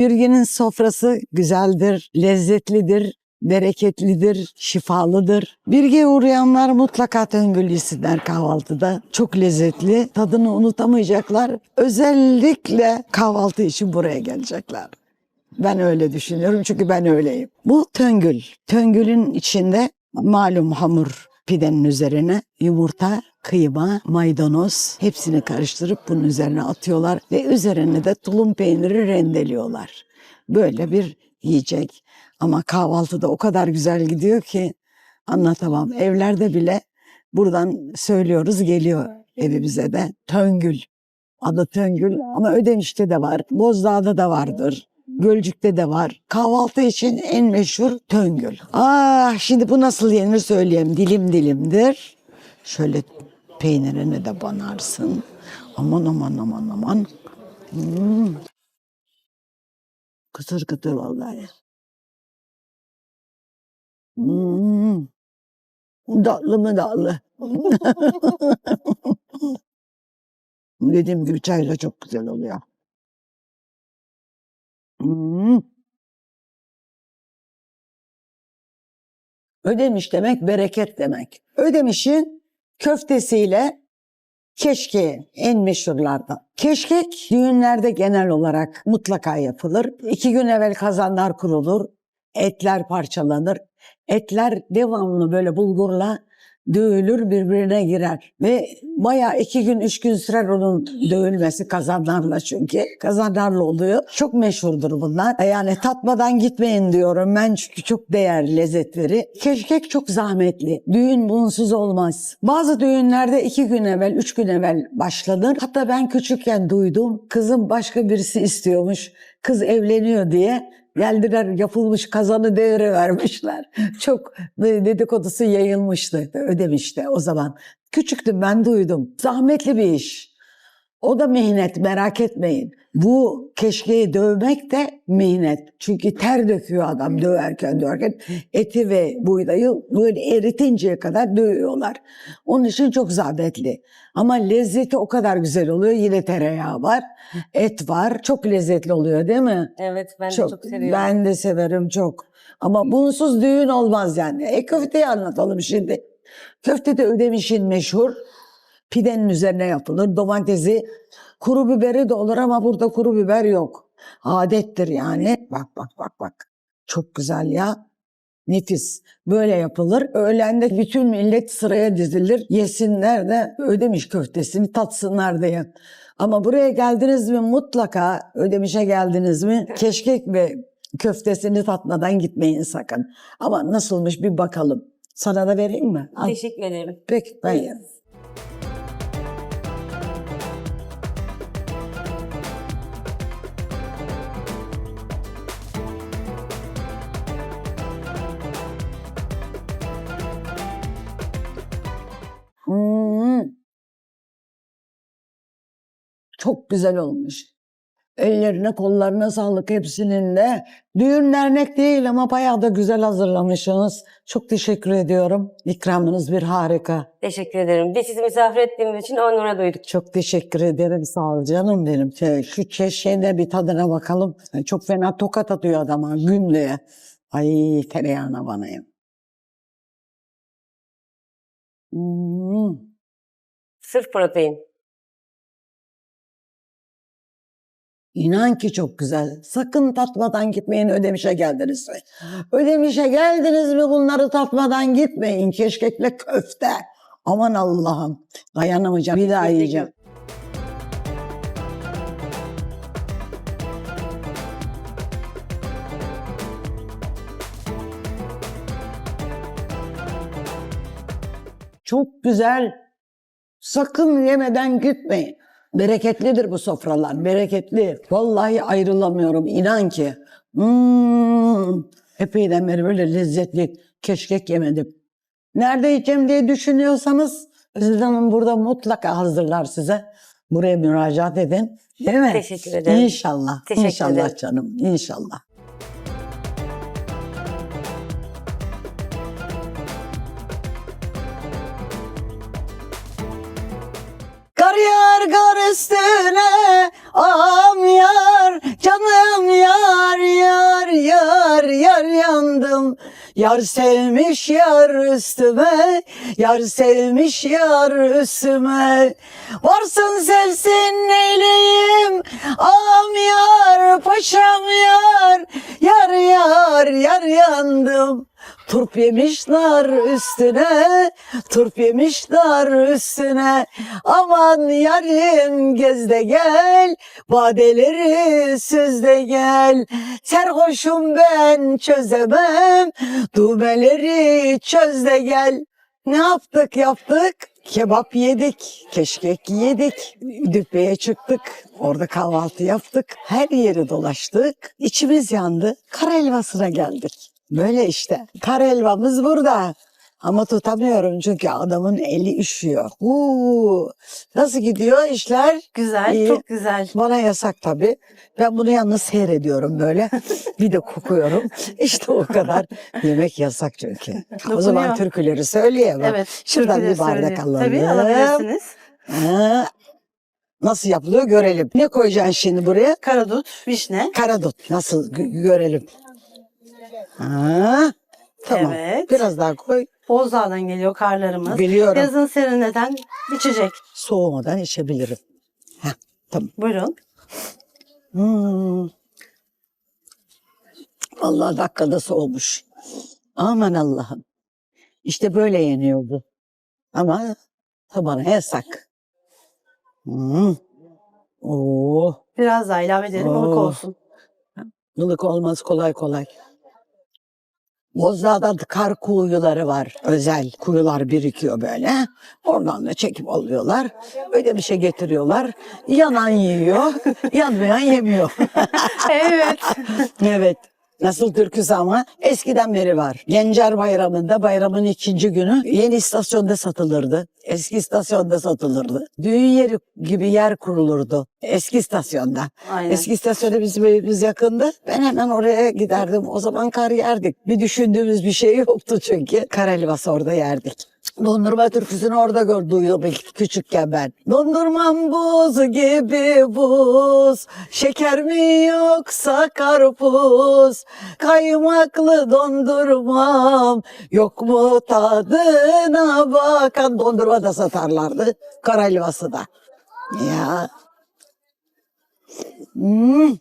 Bürgenin sofrası güzeldir, lezzetlidir, bereketlidir, şifalıdır. Birge uğrayanlar mutlaka töngül yesinler kahvaltıda. Çok lezzetli, tadını unutamayacaklar. Özellikle kahvaltı için buraya gelecekler. Ben öyle düşünüyorum çünkü ben öyleyim. Bu töngül. Töngülün içinde malum hamur pidenin üzerine yumurta, kıyma, maydanoz hepsini karıştırıp bunun üzerine atıyorlar ve üzerine de tulum peyniri rendeliyorlar. Böyle bir yiyecek. Ama kahvaltıda o kadar güzel gidiyor ki anlatamam. Evlerde bile buradan söylüyoruz geliyor evimize de töngül. Adı töngül ama Ödemiş'te de var. Bozdağ'da da vardır. Gölcük'te de var. Kahvaltı için en meşhur töngül. Ah şimdi bu nasıl yenir söyleyeyim. Dilim dilimdir. Şöyle peynirini de banarsın. Aman aman aman aman. Hmm. Kıtır kıtır vallahi. Hmm. Tatlı mı tatlı? Dediğim gibi çayla çok güzel oluyor. Ödemiş demek bereket demek. Ödemiş'in köftesiyle keşke en meşhurlardan. Keşkek düğünlerde genel olarak mutlaka yapılır. İki gün evvel kazanlar kurulur. Etler parçalanır. Etler devamlı böyle bulgurla dövülür birbirine girer. Ve bayağı iki gün üç gün sürer onun dövülmesi kazanlarla çünkü. Kazanlarla oluyor. Çok meşhurdur bunlar. Yani tatmadan gitmeyin diyorum ben çünkü çok değerli lezzetleri. Keşkek çok zahmetli. Düğün bunsuz olmaz. Bazı düğünlerde iki gün evvel, üç gün evvel başlanır. Hatta ben küçükken duydum. Kızım başka birisi istiyormuş. Kız evleniyor diye. Geldiler yapılmış kazanı devre vermişler. Çok dedikodusu yayılmıştı ödemişti o zaman. Küçüktüm ben duydum. Zahmetli bir iş. O da mihnet merak etmeyin. Bu keşkeyi dövmek de mihnet. Çünkü ter döküyor adam döverken döverken. Eti ve buğdayı böyle eritinceye kadar dövüyorlar. Onun için çok zahmetli. Ama lezzeti o kadar güzel oluyor. Yine tereyağı var, et var. Çok lezzetli oluyor değil mi? Evet ben de çok seviyorum. Ben de severim çok. Ama bunsuz düğün olmaz yani. E köfteyi anlatalım şimdi. Köfte de Ödemiş'in meşhur. Pidenin üzerine yapılır. Domatesi, kuru biberi de olur ama burada kuru biber yok. Adettir yani. Bak bak bak bak. Çok güzel ya. Nefis. Böyle yapılır. Öğlende bütün millet sıraya dizilir. Yesinler de ödemiş köftesini tatsınlar diye. Ama buraya geldiniz mi mutlaka ödemişe geldiniz mi keşkek ve köftesini tatmadan gitmeyin sakın. Ama nasılmış bir bakalım. Sana da vereyim mi? Al. Teşekkür ederim. Peki ben yerim. Çok güzel olmuş. Ellerine kollarına sağlık hepsinin de. Düğün dernek değil ama bayağı da güzel hazırlamışsınız. Çok teşekkür ediyorum. İkramınız bir harika. Teşekkür ederim. Biz sizi misafir ettiğimiz için onura duyduk. Çok teşekkür ederim. Sağ ol canım benim. Şey, Şu keşkeğin bir tadına bakalım. Çok fena tokat atıyor adama gümleye. Ay tereyağına banayım. Hmm. Sırf protein. İnan ki çok güzel. Sakın tatmadan gitmeyin Ödemiş'e geldiniz mi? Ödemiş'e geldiniz mi bunları tatmadan gitmeyin. Keşkekle köfte. Aman Allah'ım. Dayanamayacağım. Bir daha yiyeceğim. Çok güzel. Sakın yemeden gitmeyin. Bereketlidir bu sofralar, bereketli. Vallahi ayrılamıyorum, inan ki. Hmm, epeyden beri böyle lezzetli keşkek yemedim. Nerede yiyeceğim diye düşünüyorsanız Özlem Hanım burada mutlaka hazırlar size. Buraya müracaat edin. Değil mi? Teşekkür ederim. İnşallah. Teşekkür inşallah ederim. canım. İnşallah. Üstüne am yar Canım yar yar yar yar yandım Yar sevmiş yar üstüme Yar sevmiş yar üstüme Varsın sevsin neyleyim Ağam yar paşam yar Yar yar yar yandım Turp yemişler üstüne, turp yemişler üstüne. Aman yarim gez de gel, badeleri süz de gel. Serhoşum ben çözemem, düğmeleri çöz de gel. Ne yaptık yaptık? Kebap yedik, keşkek yedik, düppeye çıktık, orada kahvaltı yaptık, her yeri dolaştık, içimiz yandı, kar helvasına geldik. Böyle işte, kar helvamız burada. Ama tutamıyorum çünkü adamın eli üşüyor. Uuu, nasıl gidiyor işler? Güzel, İyi. çok güzel. Bana yasak tabii. Ben bunu yalnız seyrediyorum böyle. bir de kokuyorum. İşte o kadar. Yemek yasak çünkü. O zaman türküleri söyleyemem. Evet. Şuradan bir bardak alalım. Tabii alabilirsiniz. Ha, Nasıl yapılıyor görelim. Ne koyacaksın şimdi buraya? Karadut, vişne. Karadut. Nasıl gö- görelim. Ha, tamam. Evet. Biraz daha koy. Bozdağ'dan geliyor karlarımız. Biliyorum. Yazın serinleten içecek. Soğumadan içebilirim. Heh, tamam. Buyurun. Hmm. Vallahi dakikada soğumuş. Aman Allah'ım. İşte böyle yeniyor bu. Ama tabana yasak. Hmm. Oo, Biraz daha ilave edelim, Oo. olsun. ılık olmaz kolay kolay. Bozdağ'da kar kuyuları var. Özel kuyular birikiyor böyle. Oradan da çekip alıyorlar. Öyle bir şey getiriyorlar. Yanan yiyor, yanmayan yemiyor. evet. Evet. Nasıl türküsü ama eskiden beri var. Gencer Bayramı'nda bayramın ikinci günü yeni istasyonda satılırdı. Eski istasyonda satılırdı. Düğün yeri gibi yer kurulurdu. Eski istasyonda. Aynen. Eski istasyonda bizim evimiz yakındı. Ben hemen oraya giderdim. O zaman kar yerdik. Bir düşündüğümüz bir şey yoktu çünkü. Kar helvası orada yerdik. Dondurma türküsünü orada gör, ilk küçükken ben. Dondurmam buz gibi buz, şeker mi yoksa karpuz, kaymaklı dondurmam, yok mu tadına bakan dondurma da satarlardı, kar helvası da. Ya. Hmm.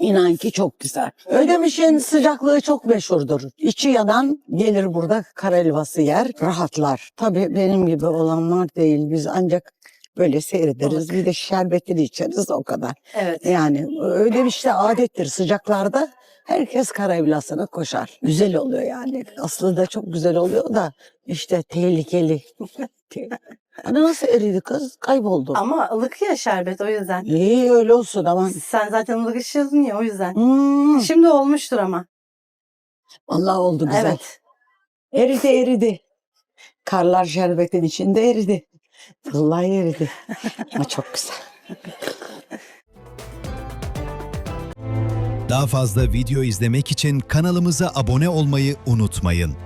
İnan ki çok güzel. Ödemiş'in sıcaklığı çok meşhurdur. İçi yanan gelir burada kar helvası yer, rahatlar. Tabii benim gibi olanlar değil. Biz ancak böyle seyrederiz. Bir de şerbetini içeriz o kadar. Evet. Yani Ödemiş'te adettir sıcaklarda herkes kar helvasına koşar. Güzel oluyor yani. Aslında çok güzel oluyor da işte tehlikeli. Hani nasıl eridi kız? Kayboldu. Ama ılık ya şerbet o yüzden. İyi öyle olsun ama. Sen zaten ılık içiyorsun ya o yüzden. Hmm, Şimdi olmuştur ama. vallahi oldu güzel. Evet. Eridi eridi. Karlar şerbetin içinde eridi. Vallahi eridi. Ama çok güzel. Daha fazla video izlemek için kanalımıza abone olmayı unutmayın.